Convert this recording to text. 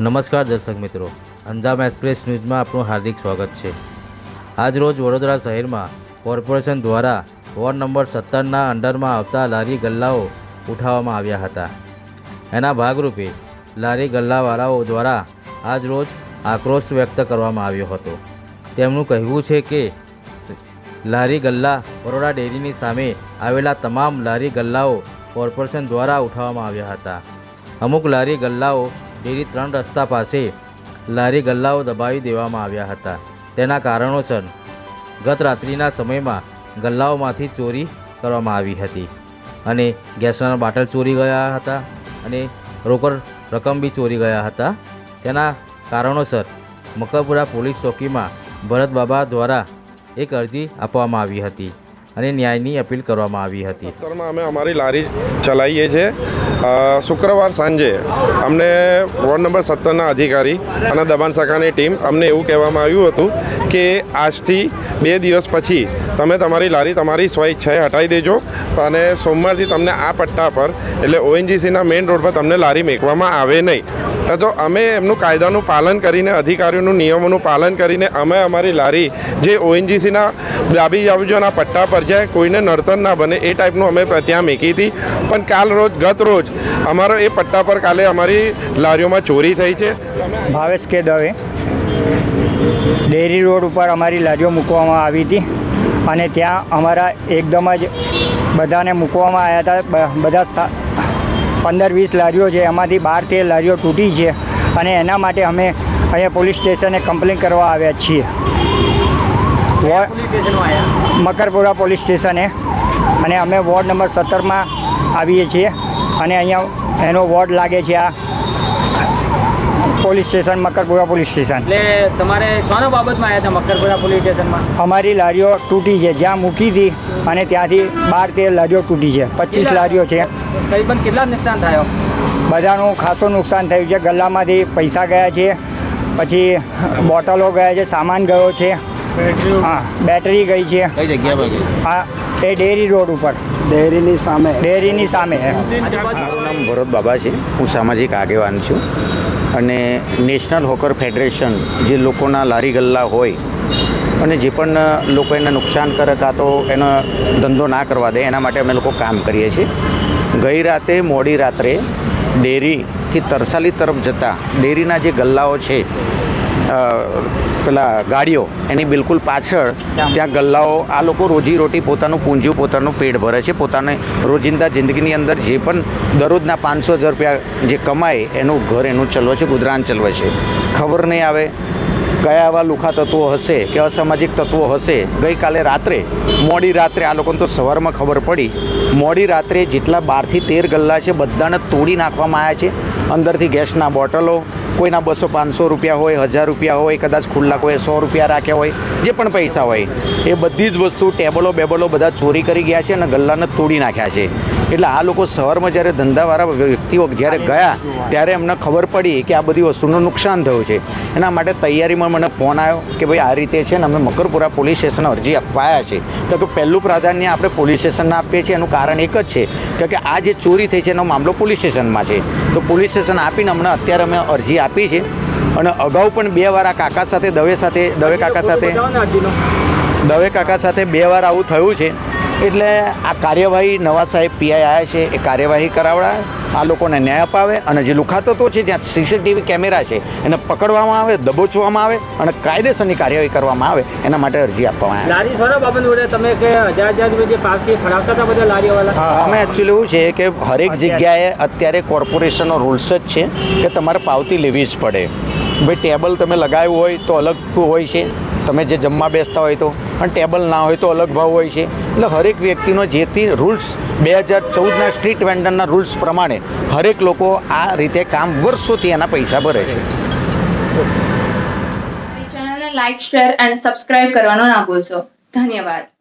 નમસ્કાર દર્શક મિત્રો. અંજામ એક્સપ્રેસ ન્યૂઝમાં આપનું હાર્દિક સ્વાગત છે. આજ રોજ વડોદરા શહેરમાં કોર્પોરેશન દ્વારા વોર્ડ નંબર સત્તરના અંડરમાં આવતા લારી ગલ્લાઓ ઉઠાવવામાં આવ્યા હતા. એના ભાગરૂપે લારી ગલ્લાવાળાઓ દ્વારા આજ રોજ આક્રોશ વ્યક્ત કરવામાં આવ્યો હતો. તેમનું કહેવું છે કે, લારી ગલ્લા બરોડા ડેરીની સામે આવેલા તમામ લારી ગલ્લાઓ કોર્પોરેશન દ્વારા ઉઠાવવામાં આવ્યા હતા. અમુક લારી ગલ્લાઓ ડેરી ત્રણ રસ્તા પાસે લારી ગલ્લાઓ દબાવી દેવામાં આવ્યા હતા. તેના કારણોસર ગત રાત્રિના સમયમાં ગલ્લાઓમાંથી ચોરી કરવામાં આવી હતી અને ગેસના બાટલ ચોરી ગયા હતા અને રોકડ રકમ બી ચોરી ગયા હતા. તેના કારણોસર મકરપુરા પોલીસ ચોકીમાં ભરત બાબા દ્વારા એક અરજી આપવામાં આવી હતી. અને ન્યાયની અપીલ કરવામાં આવી હતી. સત્તરમાં અમે અમારી લારી ચલાવીએ છીએ. શુક્રવાર સાંજે અમને વોર્ડ નંબર સત્તરના અધિકારી અને દબાણ શાખાની ટીમ અમને એવું કહેવામાં આવ્યું હતું કે આજથી બે દિવસ પછી તમે તમારી લારી તમારી સ્વઈચ્છાએ હટાવી દેજો અને સોમવારથી તમને આ પટ્ટા પર, એટલે ઓએનજીસીના મેઇન રોડ પર તમને લારી મેકવામાં આવે નહીં. તો અમે એમનું કાયદાનું પાલન કરીને, અધિકારીઓનું નિયમોનું પાલન કરીને અમે અમારી લારી જે ઓએનજીસીના ડાબી બાજુના પટ્ટા પર જાય કોઈને નર્તન ના બને એ ટાઈપનું અમે ત્યાં મેકી હતી. પણ કાલ રોજ, ગત રોજ અમારો એ પટ્ટા પર કાલે અમારી લારીઓમાં ચોરી થઈ છે. ભાવેશ કે દવે. ડેરી રોડ ઉપર અમારી લારીઓ મૂકવામાં આવી હતી અને ત્યાં અમારા એકદમ જ બધાને મૂકવામાં આવ્યા હતા બધા પંદર વીસ લારીઓ છે એમાંથી બાર તેર લારીઓ તૂટી છે અને એના માટે અમે અહીંયા પોલીસ સ્ટેશને કમ્પ્લેન કરવા આવ્યા છીએ. મકરપુરા પોલીસ સ્ટેશને અને અમે વોર્ડ નંબર સત્તરમાં આવીએ છીએ અને અહીંયા એનો વોર્ડ લાગે છે આ police station Makarpura police station. એટલે તમારે કોના બાબતમાં આવ્યા હતા મકરપુરા પોલીસ સ્ટેશનમાં? અમારી લારીઓ તૂટી છે જ્યાં મૂકી હતી અને ત્યાંથી બાર તેર લારીઓ તૂટી છે પચીસ લારીઓ છે. કરીબન કેટલા નુકસાન થયો? બધાનું ખાસું નુકસાન થયું છે. ગલ્લામાંથી પૈસા ગયા છે પછી બોટલો ગયા છે સામાન ગયો છે. હા બેટરી ગઈ છે. કઈ જગ્યા પર ગઈ? હા એ ડેરી રોડ ઉપર. ડેરીની સામે. ડેરીની સામે મારું નામ ભરત બાબા છે. હું સામાજિક આગેવાન છું. અને નેશનલ હોકર ફેડરેશન જે લોકોના લારી ગલ્લા હોય અને જે પણ લોકો એને નુકસાન કરે કાં તો એનો ધંધો ના કરવા દે એના માટે અમે લોકો કામ કરીએ છીએ. ગઈ રાતે, મોડી રાત્રે ડેરીથી તરસાલી તરફ જતા ડેરીના જે ગલ્લાઓ છે પેલા ગાડીઓ, એની બિલકુલ પાછળ ત્યાં ગલ્લાઓ, આ લોકો રોજીરોટી પોતાનું પૂંજ્યું પોતાનું પેટ ભરે છે, પોતાને રોજિંદા જિંદગીની અંદર જે પણ દરરોજના પાંચસો હજાર રૂપિયા જે કમાય, એનું ઘર, એનું ચલવે છે, ગુજરાન ચલવે છે. ખબર નહીં આવે કયા એવા લુખા તત્વો હશે કે અસામાજિક તત્વો હશે? ગઈકાલે રાત્રે, મોડી રાત્રે, આ લોકોને તો સવારમાં ખબર પડી, મોડી રાત્રે જેટલા બારથી તેર ગલ્લા છે બધાને તોડી નાખવામાં આવ્યા છે. અંદરથી ગેસના બોટલો, કોઈના બસો પાંચસો રૂપિયા હોય, હજાર રૂપિયા હોય, કદાચ ખુલ્લા કોઈ સો રૂપિયા રાખ્યા હોય, જે પણ પૈસા હોય. એ બધી જ વસ્તુ ટેબલો બેબલો બધા ચોરી કરી ગયા છે અને ગલ્લાને તોડી નાખ્યા છે. એટલે આ લોકો શહેરમાં જ્યારે ધંધાવાળા વ્યક્તિઓ જ્યારે ગયા, ત્યારે એમને ખબર પડી કે આ બધી વસ્તુનું નુકસાન થયું છે. એના માટે તૈયારીમાં મને ફોન આવ્યો કે ભાઈ આ રીતે છે ને અમે મકરપુરા પોલીસ સ્ટેશન અરજી અપાયા છે. તો કે પહેલું પ્રાધાન્ય આપણે પોલીસ સ્ટેશનને આપીએ છીએ, એનું કારણ એક જ છે કે કે આ જે ચોરી થઈ છે એનો મામલો પોલીસ સ્ટેશનમાં છે. તો પોલીસ સ્ટેશન આપીને અમને અત્યારે અમે અરજી આપી છે. અને અગાઉ પણ બે વાર આ કાકા સાથે, દવે સાથે, દવે કાકા સાથે. દવે કાકા સાથે બે વાર આવું થયું છે. એટલે આ કાર્યવાહી નવા સાહેબ પીઆઈ આવ્યા છે એ કાર્યવાહી કરાવડા આ લોકોને ન્યાય અપાવે અને જે લુખાતતો છે જ્યાં સીસીટીવી કેમેરા છે એને પકડવામાં આવે દબોચવામાં આવે અને કાયદેસરની કાર્યવાહી કરવામાં આવે એના માટે અરજી આપવામાં આવે લારી બાબત વડે તમે કે હજાર હજાર રૂપિયા જે પાકથી ફરાવતા બધા લારીઓવાળા અમે એકચ્યુઅલી એવું છે કે હરેક જગ્યાએ અત્યારે કોર્પોરેશનનો રૂલ્સ જ છે કે તમારે પાવતી લેવી જ પડે. ભાઈ ટેબલ તમે લગાવ્યું હોય તો અલગ હોય છે. તમે જે જમવા બેસતા હોય તો. અને ટેબલ ના હોય તો અલગ ભાવ હોય છે. એટલે હરેક વ્યક્તિનો જે તે રૂલ્સ બે હજાર ચૌદના સ્ટ્રીટ વેન્ડરના રૂલ્સ પ્રમાણે હરેક લોકો આ રીતે કામ વર્ષોથી એના પૈસા ભરે છે. ચેનલને લાઇક શેર અને સબસ્ક્રાઇબ કરવાનો ના ભૂલશો. ધન્યવાદ.